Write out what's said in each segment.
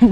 โ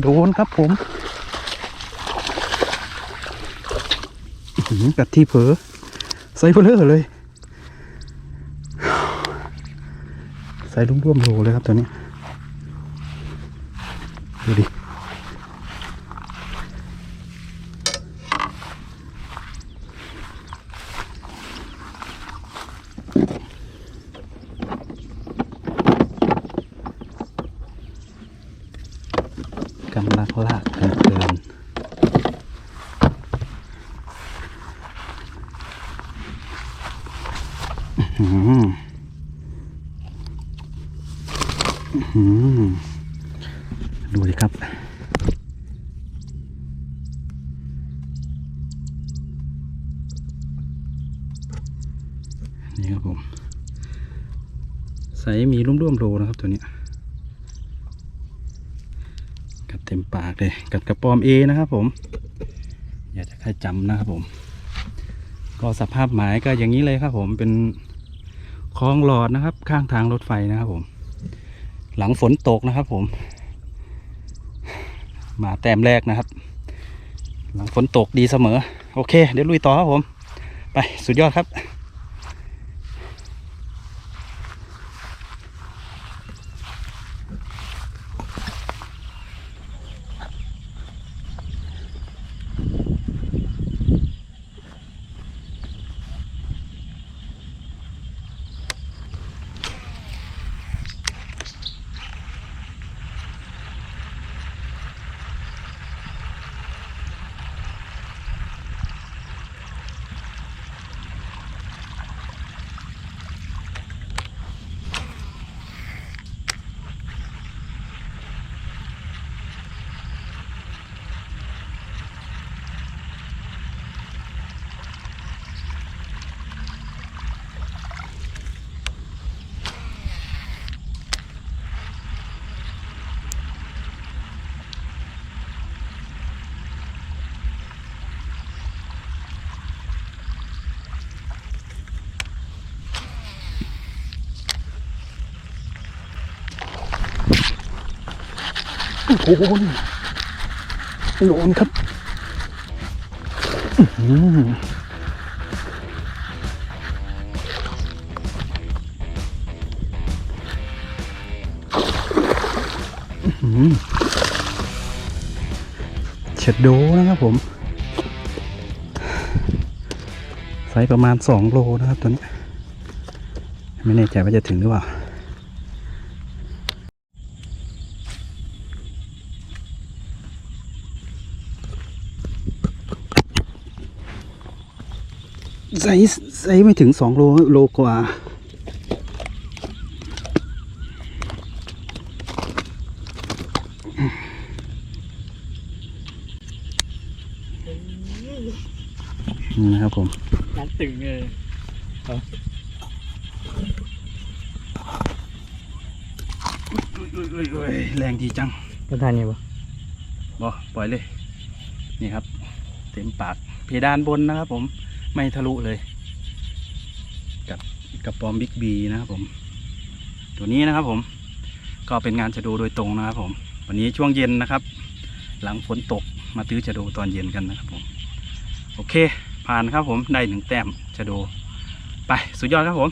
โดนครับผมหือกัดที่เผลอใส่เพลอเลยใส่ร่วมๆโลเลยครับตัวนี้ดูดิ กำลังลากเกินเกินอื้อหืออื้อหือดูดิครับนี่ครับผม ใส่มีร่วมๆโลนะครับตัวนี้ย กัด เต็มปากเลยกัดกระปอมเอนะครับผม อยากจะใครจำนะครับผม ก็สภาพหมายก็อย่างนี้เลยครับผมเป็นคลองหลอดนะครับ ข้างทางรถไฟนะครับผม หลังฝนตกนะครับผม มาแต้มแรกนะครับ หลังฝนตกดีเสมอ โอเค เดี๋ยวลุยต่อครับผม ไปสุดยอดครับ โอ้โหโดนครับอื้อหืออื้อหือเฉดโดนะครับผม ไซส์ประมาณสองโลนะครับตัวนี้ ไม่แน่ใจว่าจะถึงหรือเปล่า ไซส์ไซส์ไม่ถึงสองโลโลกว่านี่นะครับผมนักตึงเลยแรงดีจังก็ทานนี่ปะบอปล่อยเลย นี่ครับ เต็มปาก เพดานบนนะครับผม ไม่ทะลุเลย กับกับปอมบิ๊กบีนะครับผม ตัวนี้นะครับผม ก็เป็นงานชะโดโดยตรงนะครับผม วันนี้ช่วงเย็นนะครับ หลังฝนตกมาตื้อชะโดตอนเย็นกันนะครับผม โอเค ผ่านครับผมได้หนึ่งแต้มชะโด ไปสุดยอดครับผม